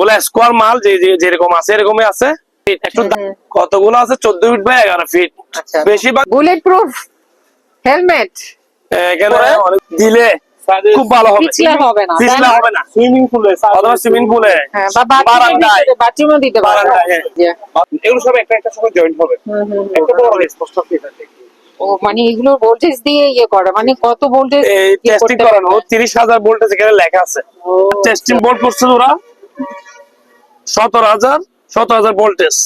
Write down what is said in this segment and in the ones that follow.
এগুলা স্কোয়ার মাল যে যে- যেরকম আছে এরকমই আছে। একটু কতগুলো আছে? চোদ্দ ফিট বাই এগারো ফিট আচ্ছা। বেশিরভাগ বুলেট প্রুফ হেলমেট দিলে খুব ভালো হবে। হবে না তাই পিছলে না? হবে না। সুইমিং পুলে অথবা সুইমিং পুলে হ্যাঁ বাথরুমে দিতে বাথরুমে দিতে পারবে বারান্দায়, হ্যাঁ। Yeah. এগুলো সব একটা একটা সময় জয়েন্ট হবে। হুম, হুম, হুম। একটা বড় স্পষ্ট ও মানে এগুলো ভোল্টেজ দিয়ে ইয়ে করে মানে কত ভোল্টেজ টেস্টিং করানো ভোল্টেজ এখানে লেখা আছে। টেস্টিং বোর্ড করছে ওরা। সতেরো হাজার সতেরো হাজার ভোল্টেজ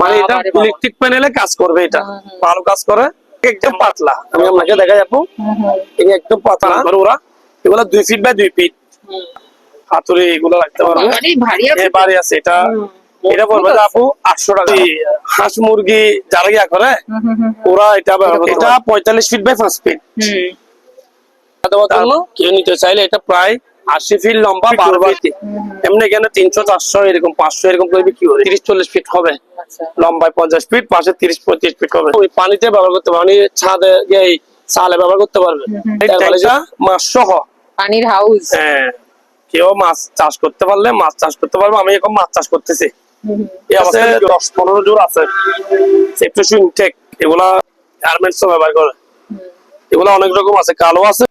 মানে এটা ইলেকট্রিক প্যানেলে কাজ করবে এটা। ভালো কাজ করে। একদম পাতলা। আমি আপনাকে দেখা যাব। একদম পাতলা। করে ওরা এগুলা দুই ফিট বাই দুই ফিট হাতুড়ি এগুলো রাখতে পারবে। ভারী আছে এটা। এটা যে আপু আটশো টাকা। হাঁস মুরগি যারা গিয়া করে ওরা এটা এটা পঁয়তাল্লিশ ফিট বাই পাঁচ ফিট। কেউ নিতে চাইলে এটা প্রায় আশি ফিট লম্বা বারো ফিট এমনি এখানে তিনশো চারশো এরকম পাঁচশো এরকম করে বিক্রি করে। তিরিশ চল্লিশ ফিট হবে। আচ্ছা। লম্বায় পঞ্চাশ ফিট পাশে তিরিশ পঁয়ত্রিশ ফিট হবে। ওই পানিতে ব্যবহার করতে পারবে মানে ছাদে এই চালে ব্যবহার করতে পারবে। মাছ সহ। পানির হাউস হ্যাঁ। কেউ মাছ চাষ করতে পারলে মাছ চাষ করতে পারবে আমি এখন মাছ চাষ করতেছি। এই আছে দশ পনেরো জোর আছে। সেপ্টেশন টেক এগুলা গার্মেন্টস ব্যবহার করে। এগুলা অনেক রকম আছে কালো আছে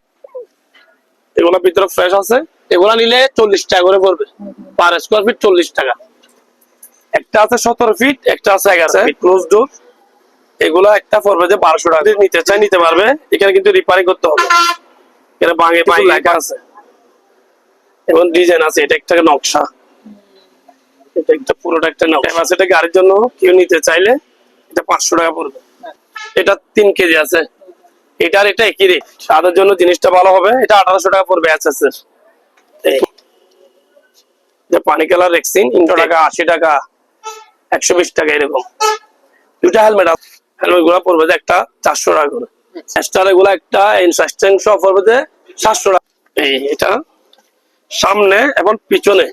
এগুলা ভিতরে ফ্রেশ আছে। এগুলা নিলে চল্লিশ টাকা করে পড়বে। পার স্কোয়ার ফিট চল্লিশ টাকা। একটা আছে সতেরো ফিট একটা আছে এগারো ফিট ক্লোজ ডোর এগুলা একটা পড়বে যে বারোশো টাকা। নিতে চাই নিতে পারবে। এখানে কিন্তু রিপেয়ারিং করতে হবে। এখানে বাঙে বাঙে লেখা আছে। এবং ডিজাইন আছে। এটা একটা নকশা। এটা একটা পুরোটা একটা নকশা। আছে এটা গাড়ির জন্য কেউ নিতে চাইলে এটা পাঁচশো টাকা পড়বে। এটা তিন কেজি আছে। এটার এটা একই রেট তাদের জন্য জিনিসটা ভালো হবে। এটা আঠারোশো টাকা পড়বে এসএস এর পানি কালার রেক্সিন তিনশো টাকা আশি টাকা একশো বিশ টাকা এরকম। দুটা হেলমেট আছে। হেলমেটগুলা পড়বে যে একটা চারশো টাকা করে। এক্সট্রা এগুলা একটা পড়বে যে সাতশো টাকা। এই এটা সামনে এবং পিছনে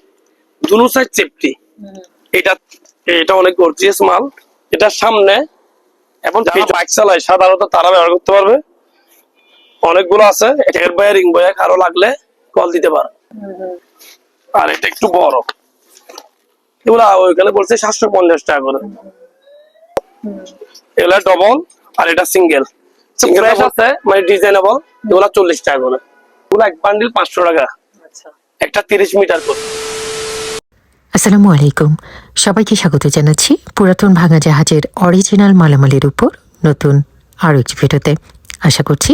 দুনো সাইড সেফটি এটা এটা অনেক গর্জিয়াস মাল। এটা সামনে এবং বাইক চালায় সাধারণত তারা ব্যবহার করতে পারবে। অনেকগুলো আছে এর বয়ে রিং বয়ে কারও লাগলে কল দিতে পারে। আর এটা একটু বড়। এগুলা ওইখানে বলছে সাতশো পঞ্চাশ টাকা করে। এগুলা ডবল আর এটা সিঙ্গেল সিঙ্গেল আছে? মানে ডিজাইনেবল এগুলা চল্লিশ টাকা করে। এগুলা এক বান্ডিল পাঁচশো টাকা। আচ্ছা। একটা তিরিশ মিটার করে। আসসালামু আলাইকুম। সবাইকে স্বাগত জানাচ্ছি পুরাতন ভাঙা জাহাজের অরিজিনাল মালামালের উপর নতুন আরও একটি ভিডিওতে। আশা করছি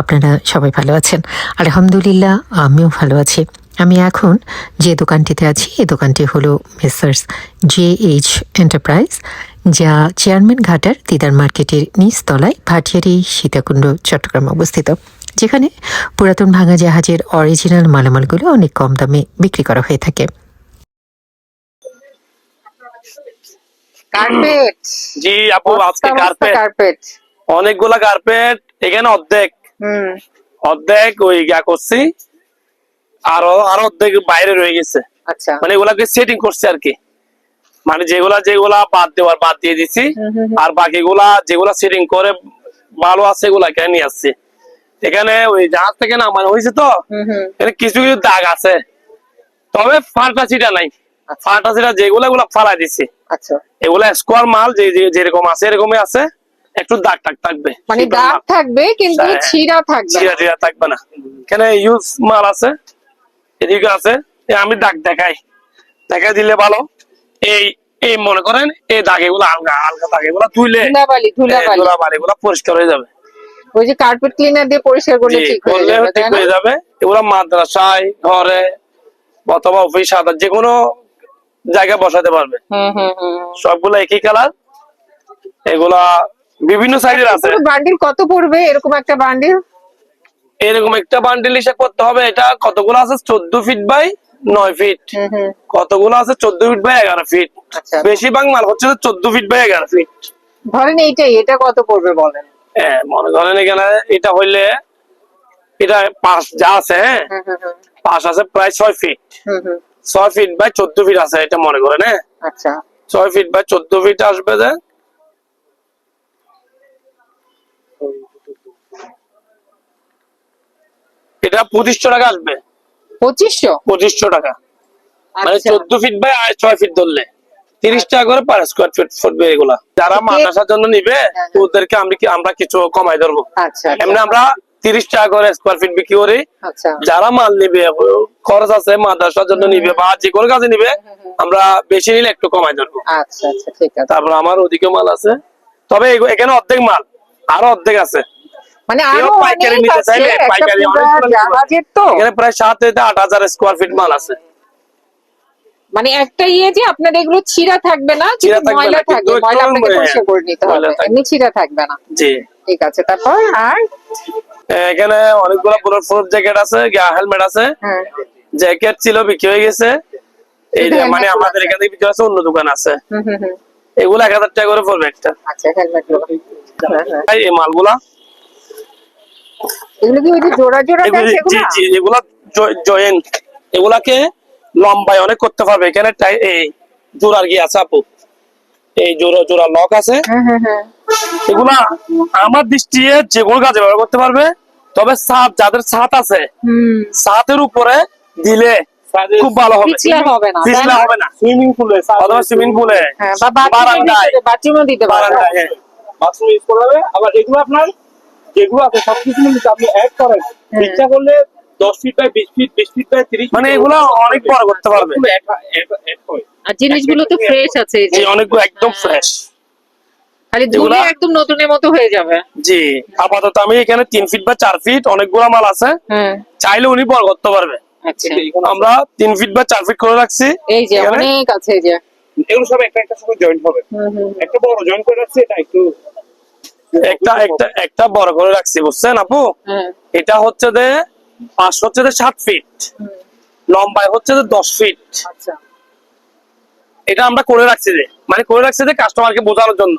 আপনারা সবাই ভালো আছেন। আলহামদুলিল্লাহ আমিও ভালো আছি। আমি এখন যে দোকানটিতে আছি এই দোকানটি হলো মেসার্স জে এইচ এন্টারপ্রাইজ যা চেয়ারম্যান ঘাটার দিদার মার্কেটের নিচতলায় ভাটিয়ারি সীতাকুণ্ড চট্টগ্রাম অবস্থিত। যেখানে পুরাতন ভাঙা জাহাজের অরিজিনাল মালামালগুলো অনেক কম দামে বিক্রি করা হয়ে থাকে। কার্পেট জি আপু আজকে কার্পেট কার্পেট অনেকগুলা কার্পেট এখানে অর্ধেক। অর্ধেক ওই গা করছি। আরও আরও অর্ধেক বাইরে রয়ে গেছে। আচ্ছা। মানে এগুলাকে সেটিং করছে আর কি। মানে যেগুলা যেগুলা বাদ দেওয়ার বাদ দিয়ে দিছি। আর বাকিগুলা যেগুলা সেটিং করে ভালো আছে নিয়ে আসছে। এখানে ওই জাহাজ থেকে নামানো হয়েছে তো? এখানে কিছু কিছু দাগ আছে। তবে ফাটা নাই। আচ্ছা। ফাটা যেগুলা এগুলা ফালাই দিছি। আচ্ছা। এগুলা স্কোয়ার মাল যে যে- যেরকম আছে এরকমই আছে। একটু দাগ টাগ থাকবে। মানে দাগ থাকবে কিন্তু। ছিঁড়া থাকবে না। জিরা থাকবে না। এখানে ইউজ মাল আছে এদিকে আছে আমি দাগ দেখাই। দেখাই দিলে ভালো। এই এই মনে করেন এই দাগ এগুলো আলগা আলগা দাগ এগুলো ধুইলে ধুলাবালি এগুলো পরিষ্কার হয়ে যাবে। ওই যে কার্পেট ক্লিনার দিয়ে পরিষ্কার করলে ঠিক হয়ে যাবে ঠিক হয়ে যাবে। এগুলো মাদ্রাসায় ঘরে অথবা অফিস আদার যে কোনো জায়গায় বসাতে পারবে। হুম হুম হুম সবগুলো একই কালার এগুলা বিভিন্ন সাইজের আছে। বান্ডিল কত পড়বে? এরকম একটা বান্ডিল এরকম একটা বান্ডিল হিসাব করতে হবে এটা কতগুলো আছে? চোদ্দ ফিট বাই নয় ফিট কতগুলো আছে? চোদ্দ ফিট বাই এগারো ফিট আচ্ছা। বেশিরভাগ মাল হচ্ছে চোদ্দ ফিট বাই এগারো ফিট ধরেন এইটাই এটা কত পড়বে বলেন? হ্যাঁ মনে করেন এখানে এটা হইলে এটা পাশ যা আছে হ্যাঁ? পাশ আছে প্রায় ছয় ফিট হুম হুম। ছয় ফিট বাই চোদ্দ ফিট আছে এটা মনে করেন হ্যাঁ? আচ্ছা। ছয় ফিট বাই চোদ্দ ফিট আসবে যে এটা পঁচিশশো টাকা আসবে। পঁচিশশো? পঁচিশশো টাকা। মানে আচ্ছা। চোদ্দ ফিট বাই ছয় ফিট ধরলে। তিরিশ টাকা করে পার স্কোয়ার ফিট ফুটবে এগুলা। যারা মাদ্রাসার জন্য নিবে হ্যাঁ। ওদেরকে আমি আমরা কিছু কমাই ধরবো। আচ্ছা এমনি আমরা তিরিশ টাকা করে স্কোয়ার ফিট বিক্রি করি। আচ্ছা। যারা মাল নিবে খরচ আছে মাদ্রাসার জন্য নিবে বা যে কোনো কাজে নিবে আমরা বেশি নিলে একটু কমাই ধরবো। আচ্ছা আচ্ছা ঠিক আছে। তারপর আমার ওদিকে মাল আছে। তবে এখানে অর্ধেক মাল। আরও অর্ধেক আছে। মানে আরও পাইকারি নিতে চাইলে পাইকারি পুরা। জাহাজের তো। এখানে প্রায় সাত থেকে আট হাজার স্কোয়ার ফিট মাল আছে। মানে একটা ইয়ে যে আপনার এগুলো ছিঁড়া থাকবে না ছিঁড়া থাকবে ময়লা থাকবে ময়লা আপনাকে হ্যাঁ, পরিষ্কার করে নিতে হবে এমনি ছিঁড়া থাকবে না। জি। ঠিক আছে তারপর আর? এখানে অনেকগুলো বুলেট প্রুফ জ্যাকেট আছে হেলমেট আছে। হ্যাঁ। জ্যাকেট ছিল বিক্রি হয়ে গেছে। এই যে মানে আমাদের এখানে বিক্রি আছে অন্য দোকান আছে। হুম হুম হুম। এগুলো এক হাজার টাকা করে পড়বে একটা। আচ্ছা হেলমেট এই মালগুলা এগুলো কি ওই যে জোড়া জোড়া এগুলো জি এগুলা জয়েন্ট এগুলাকে লম্বায় অনেক করতে পারবে। এখানে টাই- এই জোড়ার কি আছে আপু? এই জোড়া জোড়া লক আছে। হ্যাঁ হ্যাঁ হ্যাঁ এগুলা আমার দৃষ্টিতে যে কোনো কাজে ব্যবহার করতে পারবে। তবে ছাদ যাদের ছাদ আছে হুম। ছাদের উপরে দিলে খুব ভালো হবে। পিছলে হবে না, হবে না। সুইমিং পুলে অথবা সুইমিং পুলে হ্যাঁ বা বারান্দায়। দিতে বাথরুমে দিতে পারবে বারান্দায় হ্যাঁ। বাথরুম ইউজ করা হবে আবার এগুলো আপনার যেগুলো আছে সবকিছু কিন্তু আপনি অ্যাড করেন। হ্যাঁ। ইচ্ছা করলে দশ ফিট বাই বিশ ফিট বিশ ফিট বাই তিরিশ মানে এগুলো অনেক বড় করতে পারবে। আর জিনিসগুলো তো ফ্রেশ আছে এই যে। অনেকগুলো একদম ফ্রেশ খালি ধুলে একদম নতুনের মতো হয়ে যাবে। জি আপাতত আমি এখানে তিন ফিট বা চার ফিট অনেকগুলো মাল আছে। হ্যাঁ। চাইলে উনি বড় করতে পারবে। আচ্ছা। আমরা তিন ফিট বা চার ফিট করে রাখছি। এই যে অনেক আছে এই যে। এগুলো সব একটা একটা সঙ্গে জয়েন্ট হবে। হুম হুম। একটা বড় জয়েন্ট করে রাখছে এটা একটু একটা একটা একটা বড় করে রাখছি বুঝছেন আপু? হ্যাঁ। এটা হচ্ছে যে পাঁচ হচ্ছে যে সাত ফিট লম্বায় হচ্ছে যে দশ ফিট আচ্ছা। এটা আমরা করে রাখছি যে মানে করে রাখছি যে কাস্টমারকে বোঝানোর জন্য।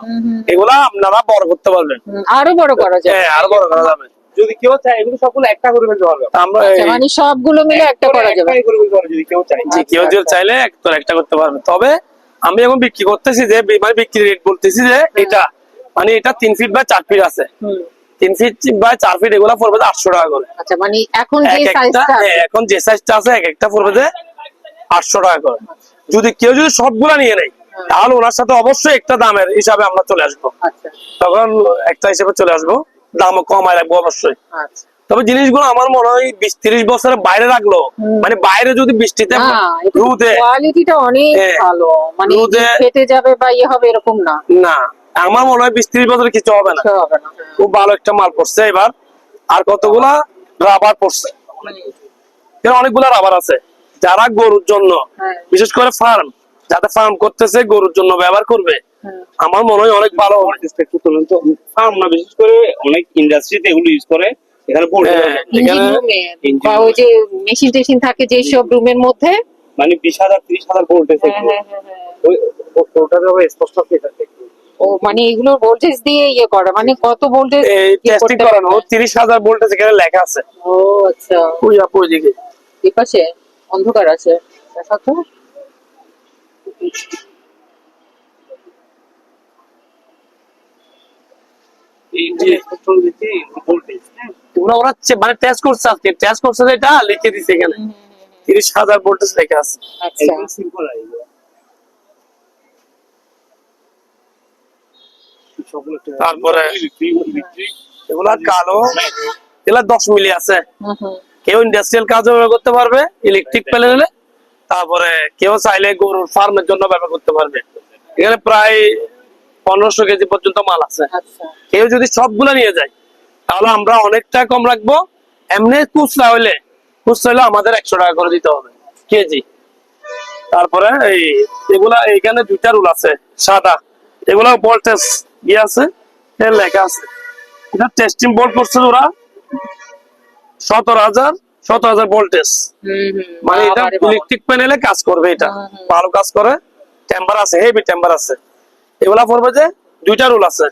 এগুলা আপনারা বড় করতে পারবেন। আরও বড় করা যায় হ্যাঁ আরও বড় করা যাবে। যদি কেউ চায় এগুলো সবগুলো একটা করে ফেলতে পারবে। আমরা আচ্ছা, মানে সবগুলো মিলে একটা করা যাবে। যদি কেউ চায়। যে কেউ আচ্ছা, যদি। চাইলে একটা একটা করতে পারবে। তবে আমি এখন বিক্রি করতেছি যে মানে বিক্রি রেট বলতেছি যে এটা মানে এটা তিন ফিট বা চার ফিট আছে। তিন ফিট বা চার ফিট এগুলা পড়বে আটশো টাকা করে। আচ্ছা মানে এখন যে সাইজটা হ্যাঁ, এখন যে সাইজটা আছে এক একটা পড়বে আটশো টাকা করে। যদি কেউ যদি সবগুলা নিয়ে নেয় তাহলে ওনার সাথে অবশ্যই একটা দামের হিসাবে আমরা চলে আসব। আচ্ছা। তখন একটা হিসেবে চলে আসব। দামও কমায় রাখব অবশ্যই। আচ্ছা। তবে জিনিসগুলো আমার মনে হয় বিশ তিরিশ বছরের বাইরে রাখল। মানে বাইরে যদি বৃষ্টিতে রোদে কোয়ালিটিটা অনেক হ্যাঁ, ভালো। মানে রোদে- ফেটে যাবে বা ইয়ে হবে এরকম না। না। আমার মনে হয় বিশ তিরিশ বছর কিছু হবে না। খুব ভালো একটা মাল পড়ছে এবার। আর কতগুলা রাবার পড়ছে? অনেকগুলা রাবার আছে। যারা গরুর জন্য হ্যাঁ। বিশেষ করে ফার্ম যাতে ফার্ম করতেছে গরুর জন্য ব্যবহার করবে হ্যাঁ। আমার মনে হয় অনেক ভালো হবে। একটু তুলুন তো। ফার্ম না বিশেষ করে অনেক ইন্ডাস্ট্রিতে এগুলো ইউজ করে। এখানে বোর্ড হ্যাঁ, ইঞ্জিন এখানে রুমে ইঞ্জিন বা ওই যে মেশিন টেশিন থাকে যে সব রুমের মধ্যে? মানে বিশ হাজার ত্রিশ হাজার ভোল্টেজ। ওই ওটার স্পষ্ট ফিটার ও মানে এগুলো ভোল্টেজ দিয়ে ইয়ে করে মানে কত ভোল্টেজ টেস্টিং করানো তিরিশ হাজার ভোল্টেজ এখানে লেখা আছে। ও আচ্ছা। ওই আপু ওইদিকে। এই পাশে অন্ধকার আছে। দেখা তো। এই যে স্পষ্ট দিচ্ছি ভোল্টেজ ওরা ওরা মানে টেস্ট করছে আজকে। টেস্ট করছে এটা লিখে দিছে এখানে। তিরিশ হাজার ভোল্টেজ লেখা আছে। আচ্ছা। সিম্পল তারপরে এগুলা কালো এগুলা দশ মিলি আছে। হুম, হুম। কেউ ইন্ডাস্ট্রিয়াল কাজে ব্যবহার করতে পারবে ইলেকট্রিক প্যানেলে তারপরে কেউ চাইলে গরুর ফার্মের জন্য ব্যবহার করতে পারবে। এখানে প্রায় পনেরোশো কেজি পর্যন্ত মাল আছে। আচ্ছা। কেউ যদি সবগুলা নিয়ে যায় তাহলে আমরা অনেকটা কম রাখব। এমনি খুচরা হইলে খুচরা হইলে আমাদের একশো টাকা করে দিতে হবে কেজি। তারপরে এই এগুলা এইখানে দুইটা রুল আছে সাদা। এগুলা ভোল্টেজ আছে? লেখা আছে। এটা টেস্টিং বোর্ড করছে ওরা। সতেরো হাজার সতেরো হাজার ভোল্টেজ মানে এটা ইলেকট্রিক প্যানেলে কাজ করবে এটা। ভালো কাজ করে। আছে হেভি আছে। এগুলা পড়বে যে দুইটা রুল আছে।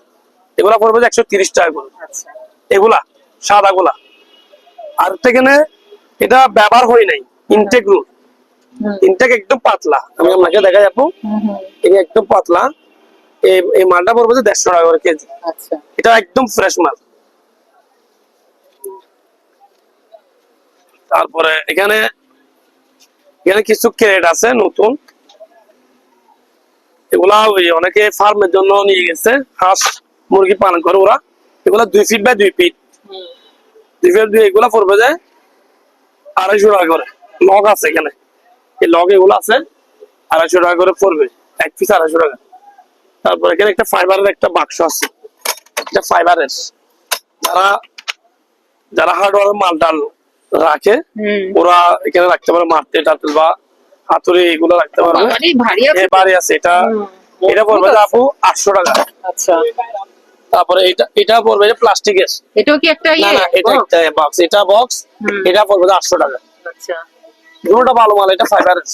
এগুলা পড়বে যে একশো তিরিশ টাকা করে। আচ্ছা। এগুলা সাদা গুলা আর এখানে এটা ব্যবহার হয় নাই। ইনটেক রুল ইনটেক একদম পাতলা। আমি আপনাকে দেখা যাব। এটা একদম পাতলা। এই মালটা পড়বে দেড়শো টাকা করে কেজি। আচ্ছা। এটা একদম ফ্রেশ মাল। তারপরে এখানে এখানে কিছু ক্রেট আছে নতুন। এগুলা অনেকে ফার্মের জন্য নিয়ে গেছে। হাঁস মুরগি পালন করে ওরা। এগুলা দুই ফিট বাই দুই ফিট দুই ফিট দুই এগুলা পড়বে যে আড়াইশো টাকা করে। লগ আছে এখানে। এই লগ এগুলো আছে আড়াইশো টাকা করে পড়বে। এক পিস আড়াইশো টাকা। তারপর এখানে একটা ফাইবারের একটা বাক্স আছে। এটা ফাইবারের যারা যারা হার্ডওয়ার মাল টাল রাখে ওরা এখানে রাখতে পারে মারতে টাতে বা হাতুড়ি এগুলো রাখতে পারবে। বাবারে, ভারী আছে এটা এটা পড়বে যে আপু আটশো টাকা। আচ্ছা। তারপরে এটা এটা পড়বে যে প্লাস্টিকের। এটাও কি একটা না ইয়ে? না এটা? একটা বক্স এটা বক্স এটা পড়বে যে আটশো টাকা। আচ্ছা। দুটোটা ভালো মাল এটা ফাইবারের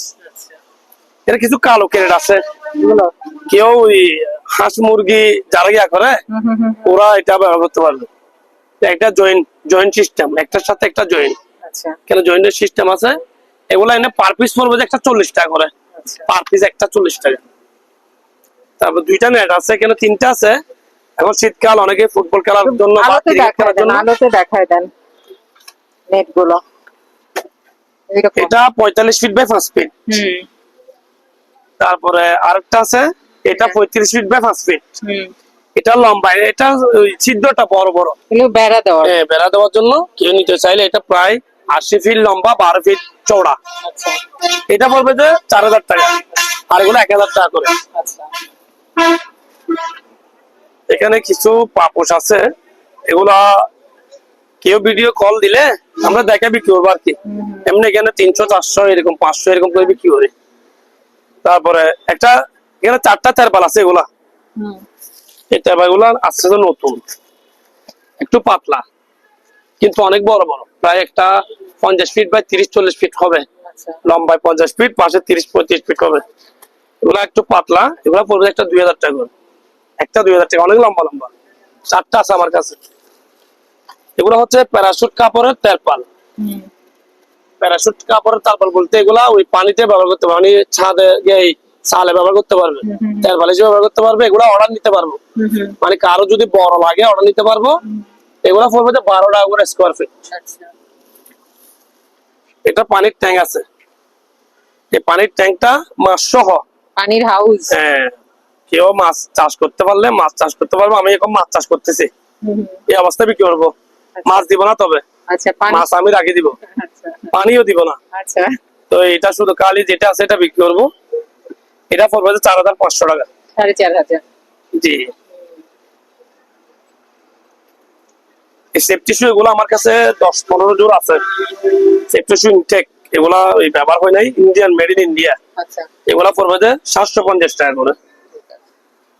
আচ্ছা এটা কিছু কালো ক্যারেট আছে। কেউ হাঁস মুরগি যারা ইয়া করে ওরা এটা ব্যবহার করতে পারবে। একটা জয়েন্ট জয়েন্ট সিস্টেম একটার সাথে একটা জয়েন্ট আচ্ছা। কেন জয়েন্টের সিস্টেম আছে? এগুলা এনে পার পিস পড়বে যে একটা চল্লিশ টাকা করে। আচ্ছা। পার পিস একটা চল্লিশ টাকা। তারপর দুইটা নেট আছে কেন তিনটা আছে? এখন শীতকাল অনেকে ফুটবল খেলার জন্য আলোতে দেখায় দেন নেটগুলো। এটা পঁয়তাল্লিশ ফিট বাই পাঁচ ফিট হুম। তারপরে আরেকটা আছে এটা পঁয়ত্রিশ ফিট বাই পাঁচ ফিট এটা লম্বা এটা ছিদ্রটা বড় বড়। বেড়া দেওয়ার। হ্যাঁ, বেড়া দেওয়ার জন্য কেউ নিতে চাইলে এটা প্রায় আশি ফিট লম্বা বারো ফিট চওড়া। আচ্ছা। এটা পড়বে যে চার হাজার টাকা আর এগুলো এক হাজার টাকা করে। আচ্ছা। এখানে কিছু পাপোশ আছে এগুলা কেউ ভিডিও কল দিলে আমরা দেখে বিক্রি করব আর কি। এমনি এখানে তিনশো চারশো এরকম পাঁচশো এরকম করে বিক্রি করি। তারপরে একটা এখানে চারটা তেরপাল আছে এগুলা। এই তেরপালগুলা আসছে তো নতুন। একটু পাতলা কিন্তু অনেক বড় বড়। প্রায় একটা পঞ্চাশ ফিট বাই তিরিশ চল্লিশ ফিট হবে। আচ্ছা। লম্বায় পঞ্চাশ ফিট পাশে তিরিশ পঁয়ত্রিশ ফিট হবে। এগুলো একটু পাতলা এগুলো পড়বে একটা দুই হাজার টাকা করে। একটা দুই হাজার টাকা অনেক লম্বা লম্বা। চারটা আছে আমার কাছে। এগুলো হচ্ছে প্যারাসুট কাপড়ের তেরপাল। প্যারাশুট কাপড় তারপর বলতে এগুলা ওই পানিতে ব্যবহার করতে পারবে মানে ছাদে এই সালে ব্যবহার করতে পারবে। হুম। তেরপাল ব্যবহার করতে পারবে এগুলো অর্ডার নিতে পারব। মানে কারও যদি বড় লাগে অর্ডার নিতে পারব এগুলো পড়বে যে বারো টাকা করে স্কোয়ার ফিট আচ্ছা। এটা পানির ট্যাঙ্ক আছে। এই পানির ট্যাঙ্কটা মাছ সহ। পানির হাউস হ্যাঁ। কেউ মাছ চাষ করতে পারলে মাছ চাষ করতে পারব আমি এখন মাছ চাষ করতেছি। এই অবস্থায় বিক্রি করব। মাছ দিব না তবে। আচ্ছা মাছ আমি রাখি দিব। আচ্ছা। পানিও দিব না। আচ্ছা। তো এটা শুধু কালি যেটা আছে এটা বিক্রি করব। এটা পড়বে যে চার হাজার পাঁচশো টাকা। সাড়ে চার হাজার। জি। এই সেফটি শু এগুলো আমার কাছে দশ পনেরো জোর আছে। সেফটি শু ইনটেক এগুলা ওই ব্যবহার হয় নাই। ইন্ডিয়ান মেড ইন ইন্ডিয়া এগুলা পড়বে যে সাতশো পঞ্চাশ টাকা করে।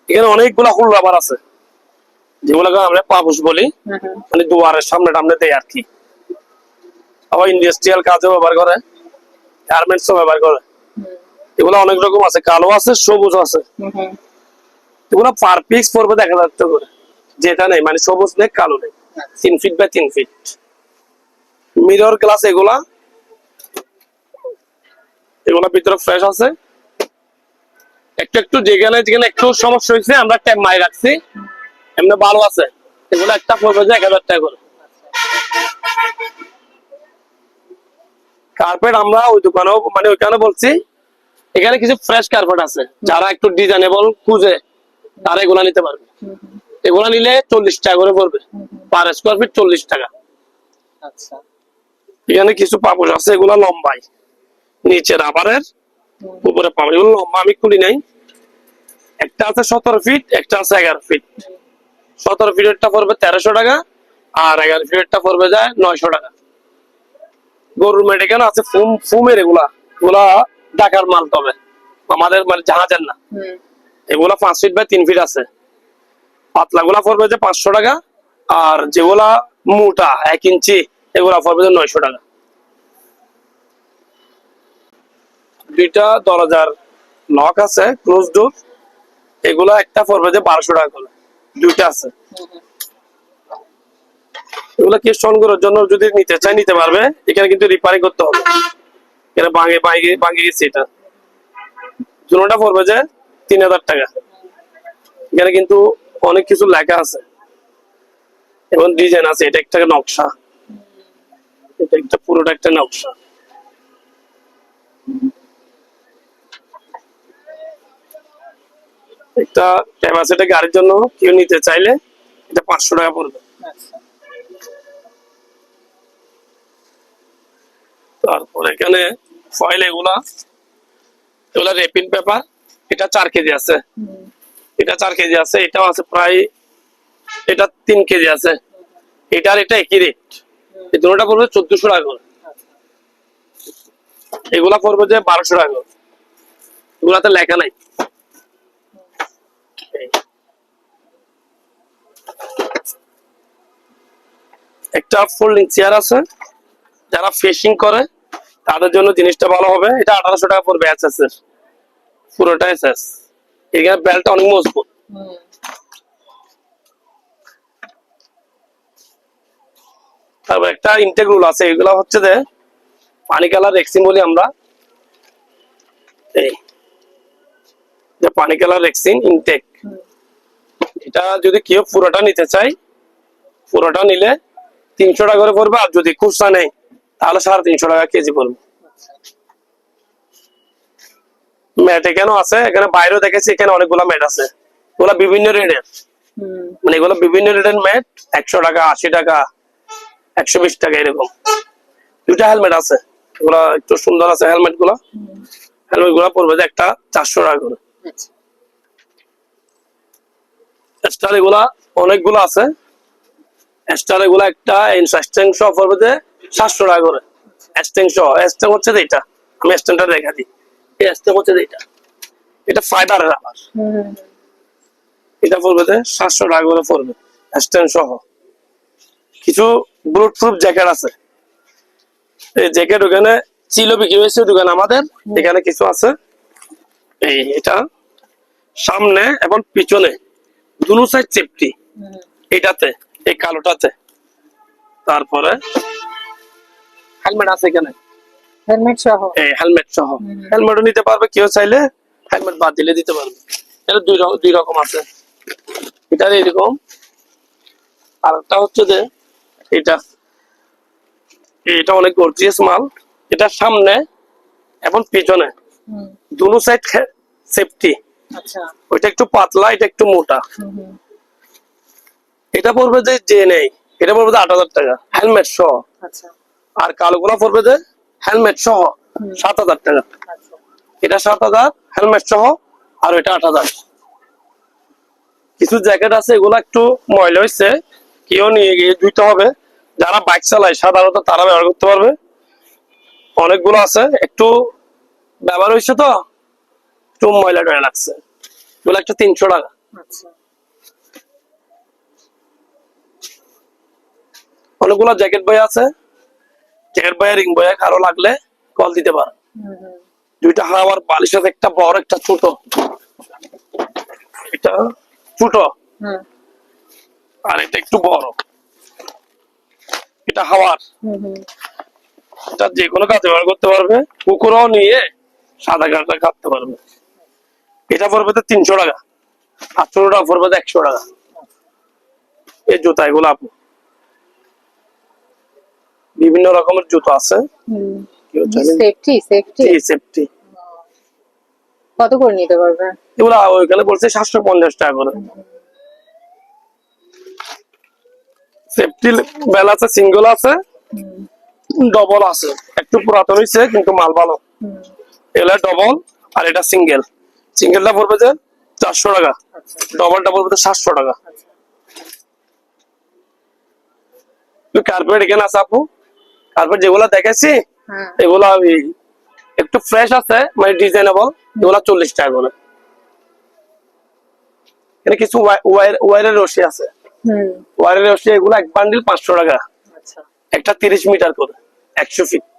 এখানে অনেকগুলা হুল রাবার আছে। যেগুলোকে আমরা পাপুস বলি। হুম হুম মানে দুয়ারের সামনে টামনে দেয় আর কি। আবার ইন্ডাস্ট্রিয়াল কাজে ব্যবহার করে গার্মেন্টস ব্যবহার করে। এগুলো অনেক রকম আছে কালো আছে সবুজ আছে। এগুলো পার পিস পড়বে দেখা যাচ্ছে করে। যেটা নেই মানে সবুজ নেই কালো নেই। তিন ফিট বাই তিন ফিট মিরর গ্লাস এগুলা এগুলা ভিতরে ফ্রেশ আছে। একটু একটু যেখানে যেখানে একটু সমস্যা হয়েছে আমরা ট্যাপ মাই রাখছি। এমনি ভালো আছে এগুলো একটা পড়বে যে এক হাজার টাকা করে। কার্পেট আমরা ওই দোকানেও মানে ওইখানে বলছি এখানে কিছু ফ্রেশ কার্পেট আছে। যারা একটু ডিজাইনেবল খুঁজে তারা এগুলা নিতে পারবে। এগুলা নিলে চল্লিশ টাকা করে পড়বে। পার স্কোয়ার ফিট চল্লিশ টাকা। আচ্ছা। এখানে কিছু পাপোশ আছে এগুলা লম্বাই। নিচে রাবারের উপরে পাবো এগুলো লম্বা আমি খুলি নাই। একটা আছে সতেরো ফিট একটা আছে এগারো ফিট সতেরো ফিটেরটা পড়বে তেরোশো টাকা আর এগারো ফিটেরটা পড়বে যায় নয়শো টাকা। গরুর মেডিকেল আছে? ফুম ফুমের এগুলা। এগুলা ঢাকার মাল তবে। আমাদের মানে জাহাজের না। এগুলা পাঁচ ফিট বাই তিন ফিট আছে। পাতলা গুলা পড়বে যে পাঁচশো টাকা আর যেগুলা মোটা এক ইঞ্চি এগুলা পড়বে যে নয়শো টাকা। দুইটা দরজার লক আছে ক্লোজ ডোর এগুলা একটা পড়বে যে বারোশো টাকা করে। দুইটা আছে। এগুলা কেস সংগ্রহের জন্য যদি নিতে চাই নিতে পারবে। এখানে কিন্তু রিপেয়ারিং করতে হবে। এটা ভাঙে ভাঙে ভাঙে গেছে এটা। জুনোটা পড়বে যে তিন হাজার টাকা। এখানে কিন্তু অনেক কিছু লেখা আছে। এবং ডিজাইন আছে। এটা একটা নকশা। এটা একটা পুরোটা একটা নকশা। একটা ক্যাপাসিটি গাড়ির জন্য কেউ নিতে চাইলে এটা পাঁচশো টাকা পড়বে। তারপর এখানে ফয়েল এগুলা এগুলা রেপিন পেপার এটা চার কেজি আছে। এটা চার কেজি আছে, এটাও আছে প্রায়, এটা তিন কেজি আছে। এটা আর এটা একই রেট এই দুটোটা পড়বে চোদ্দশো টাকা এগুলা পড়বে যে বারোশো টাকা এগুলাতে লেখা নাই। একটা ফোল্ডিং চেয়ার আছে, যারা ফিশিং করে তাদের জন্য জিনিসটা ভালো হবে। এটা আঠারোশো টাকা পড়বে এস এস এর পুরোটা এস এস এখানে বেলটা অনেক মজবুত। তারপর একটা ইনটেক রুল আছে। এগুলো হচ্ছে যে, পানি কালার রেক্সিন বলি আমরা। এই যে পানি কালার রেক্সিন ইনটেক এটা যদি কেউ পুরোটা নিতে চাই পুরোটা নিলে তিনশো টাকা করে পড়বে। আর যদি খুচরা নেই তাহলে সাড়ে তিনশো টাকা কেজি পড়বে। ম্যাট এখানেও আছে? এখানে বাইরেও দেখেছি এখানে অনেকগুলো ম্যাট আছে। ওগুলা বিভিন্ন রেটের। মানে এগুলো বিভিন্ন রেটের ম্যাট একশো টাকা আশি টাকা একশো বিশ টাকা এরকম। দুটা হেলমেট আছে। ওগুলা একটু সুন্দর আছে হেলমেটগুলো হেলমেটগুলা পড়বে যে একটা চারশো টাকা করে। আচ্ছা। স্টার এগুলা অনেকগুলো আছে। স্টার এগুলা একটা সহ পড়বে যে সাতশো টাকা করে। স্ট্যাং সহ। হচ্ছে এটা। আমি দেখা দিই। এই হচ্ছে এটা। এটা ফাইবারের আবার এটা পড়বে যে সাতশো টাকা করে পড়বে সহ। কিছু বুলেট প্রুফ জ্যাকেট আছে। এই জ্যাকেট ওখানে ছিল বিক্রি হয়েছে দোকান আমাদের। এখানে কিছু আছে। এই এটা সামনে এবং পিছনে দুনো সাইড চেপটি এটাতে এই কালোটাতে। তারপরে হেলমেট আছে এখানে? হেলমেট সহ। এই হেলমেট সহ। হুম। হেলমেটও নিতে পারবে কেউ চাইলে হেলমেট বাদ দিলে দিতে পারবে। এটা দুই রকম দুই রকম আছে। এটা এরকম আর একটা হচ্ছে যে এটা। এটা অনেক গর্জিয়াস মাল। এটা সামনে এবং পিছনে। দুনো সাইড সেফটি আচ্ছা। ওইটা একটু পাতলা এটা একটু মোটা। এটা পড়বে যে যে নেই এটা পড়বে আট হাজার টাকা। হেলমেট সহ। আচ্ছা। আর কালোগুলা পড়বে যে হেলমেট সহ সাত হাজার টাকা। এটা সাত হাজার হেলমেট সহ আর এটা আট হাজার। কিছু জ্যাকেট আছে এগুলো একটু ময়লা হয়েছে কেউ নিয়ে গিয়ে ধুইতে হবে। যারা বাইক চালায় সাধারণত তারা ব্যবহার করতে পারবে। অনেকগুলো আছে একটু ব্যবহার হয়েছে তো একটু ময়লা টয়লা লাগছে। এগুলো একটু তিনশো টাকা। আচ্ছা। অনেকগুলো জ্যাকেট বই আছে জ্যাকেট রিং কারও লাগলে কল দিতে দুইটা হাওয়ার বালিশ আছে একটা বড় একটা ছোট। এটা ছোট। আর এটা একটু বড়। এটা হাওয়ার। এটা যে কোনো কাজে ব্যবহার করতে পারবে। কুকুরও নিয়ে সাদা কাটা কাটতে পারবে। এটা পড়বে তো তিনশো টাকা। আর ছোটটা পড়বে তো একশো টাকা। এই জুতা এগুলো আপু। বিভিন্ন রকমের জুতো আছে। সেফটি সেফটি সেফটি কত করে নিতে পারবে? এগুলো ওইখানে বলছে সাতশো পঞ্চাশ টাকা করে। সেফটি বেল আছে সিঙ্গেল আছে। ডবল আছে। একটু পুরাতন কিন্তু মাল ভালো। এগুলা ডবল আর এটা সিঙ্গেল সিঙ্গেলটা পড়বে যে চারশো টাকা। আচ্ছা। ডবলটা পড়বে যে সাতশো টাকা। আচ্ছা। কার্পেট এখানে আছে আপু। কার্পেট যেগুলা দেখেছি এগুলো এগুলা একটু ফ্রেশ আছে মানে ডিজাইনেবল এগুলা চল্লিশ টাকা করে। এখানে কিছু ওয়ারের রশি আছে। ওয়ারের রশি এগুলো এক বান্ডিল পাঁচশো টাকা। আচ্ছা। একটা তিরিশ মিটার করে একশো ফিট